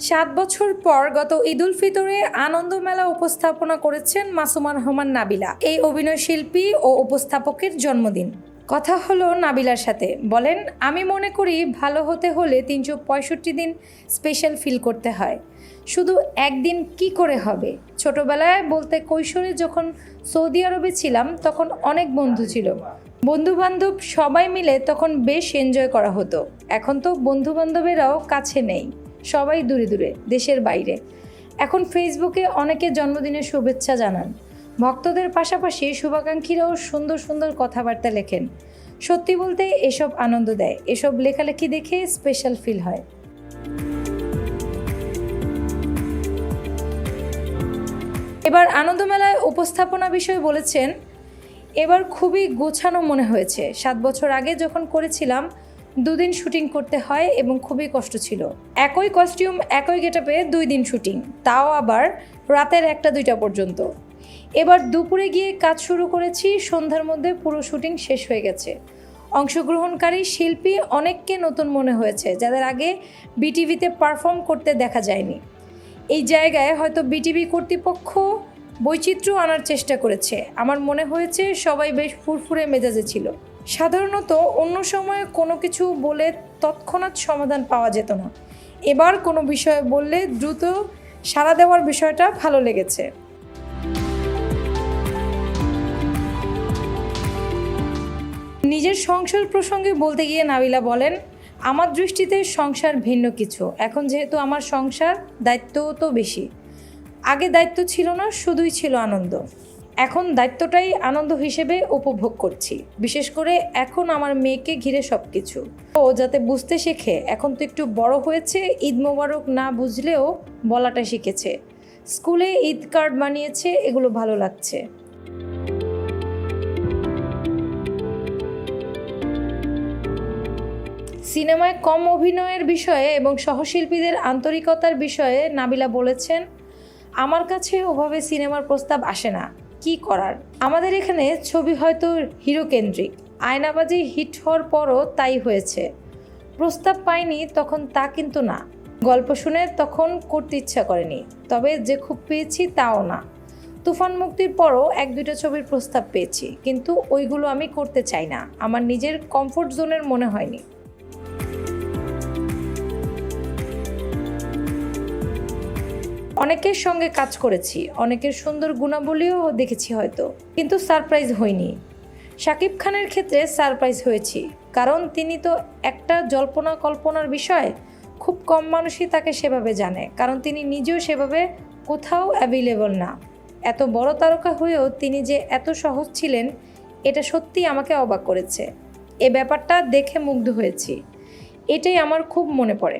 সাত বছর পর গত ঈদুল ফিতরে আনন্দ মেলা উপস্থাপনা করেছেন মাসুমা রহমান নাবিলা, এই অভিনয় শিল্পী ও উপস্থাপকের জন্মদিন। কথা হলো নাবিলার সাথে। বলেন, আমি মনে করি ভালো হতে হলে তিনশো পঁয়ষট্টি দিন স্পেশাল ফিল করতে হয়। শুধু একদিন কি করে হবে? ছোটবেলায় বলতে কৈশোরে যখন সৌদি আরবে ছিলাম, তখন অনেক বন্ধু ছিল। বন্ধু বান্ধব সবাই মিলে তখন বেশ এনজয় করা হতো। এখন তো বন্ধু বান্ধবেরাও কাছে নেই। সবাই দূরে দূরে, দেশের বাইরে। এখন ফেসবুকে অনেকে জন্মদিনের শুভেচ্ছা জানান। ভক্তদের পাশাপাশি শুভাকাঙ্ক্ষীরাও সুন্দর সুন্দর কথাবার্তা লেখেন। সত্যি বলতে এসব আনন্দ দেয়, এসব লেখালেখি দেখে স্পেশাল ফিল হয়। এবার আনন্দমেলায় উপস্থাপনা বিষয়ে বলেছেন, এবার খুবই গোছানো মনে হয়েছে। সাত বছর আগে যখন করেছিলাম দুদিন শুটিং করতে হয় এবং খুবই কষ্ট ছিল। একই কস্টিউম একই গেটআপে দুই দিন শুটিং, তাও আবার রাতের একটা, দুইটা পর্যন্ত। এবার দুপুরে গিয়ে কাজ শুরু করেছি, সন্ধ্যার মধ্যে পুরো শুটিং শেষ হয়ে গেছে। অংশগ্রহণকারী শিল্পী অনেককে নতুন মনে হয়েছে, যাদের আগে বিটিভিতে পারফর্ম করতে দেখা যায়নি। এই জায়গায় হয়তো বিটিভি কর্তৃপক্ষ বৈচিত্র্য আনার চেষ্টা করেছে। আমার মনে হয়েছে সবাই বেশ ফুরফুরে মেজাজে ছিল। সাধারণত অন্য সময়ে কোনো কিছু বলে তৎক্ষণাৎ সমাধান পাওয়া যেত না। এবার কোনো বিষয়ে বললে দ্রুত সাড়া দেওয়ার বিষয়টা ভালো লেগেছে। নিজের সংসার প্রসঙ্গে বলতে গিয়ে নাবিলা বলেন, আমার দৃষ্টিতে সংসার ভিন্ন কিছু। এখন যেহেতু আমার সংসার, দায়িত্বও তো বেশি। আগে দায়িত্ব ছিল না, শুধুই ছিল আনন্দ। এখন দায়িত্বটাই আনন্দ হিসেবে উপভোগ করছি। বিশেষ করে এখন আমার মেয়েকে ঘিরে সব কিছু ও যাতে বুঝতে শেখে, এখন তো একটু বড় হয়েছে, ঈদ মোবারক না বুঝলেও বলাটা শিখেছে। স্কুলে ঈদ কার্ড বানিয়েছে, এগুলো ভালো লাগছে। সিনেমায় কম অভিনয়ের বিষয়ে এবং সহশিল্পীদের আন্তরিকতার বিষয়ে নাবিলা বলেছেন আমার কাছে ওভাবে সিনেমার প্রস্তাব আসে না। কি করার? আমাদের এখানে ছবি হয়তো হিরো কেন্দ্রিক আয়নাবাজি হিট হওয়ার পরও তাই হয়েছে। প্রস্তাব পাইনি তখন তা কিন্তু না। গল্প শুনে তখন করতে ইচ্ছা করেনি, তবে যে খুব পেয়েছি তাও না। তুফান মুক্তির পরও এক দুইটা ছবির প্রস্তাব পেয়েছি, কিন্তু ওইগুলো আমি করতে চাই না। আমার নিজের কমফোর্ট জোনের মনে হয়নি। অনেকের সঙ্গে কাজ করেছি, অনেকের সুন্দর গুণাবলীও দেখেছি হয়তো, কিন্তু সারপ্রাইজ হয়নি। শাকিব খানের ক্ষেত্রে সারপ্রাইজ হয়েছি, কারণ তিনি তো একটা জল্পনা কল্পনার বিষয়, খুব কম মানুষই তাকে সেভাবে জানে, কারণ তিনি নিজেও সেভাবে কোথাও অ্যাভেলেবল না। এত বড় তারকা হয়েও তিনি যে এত সহজ ছিলেন, এটা সত্যি আমাকে অবাক করেছে। এ ব্যাপারটা দেখে মুগ্ধ হয়েছি, এটাই আমার খুব মনে পড়ে।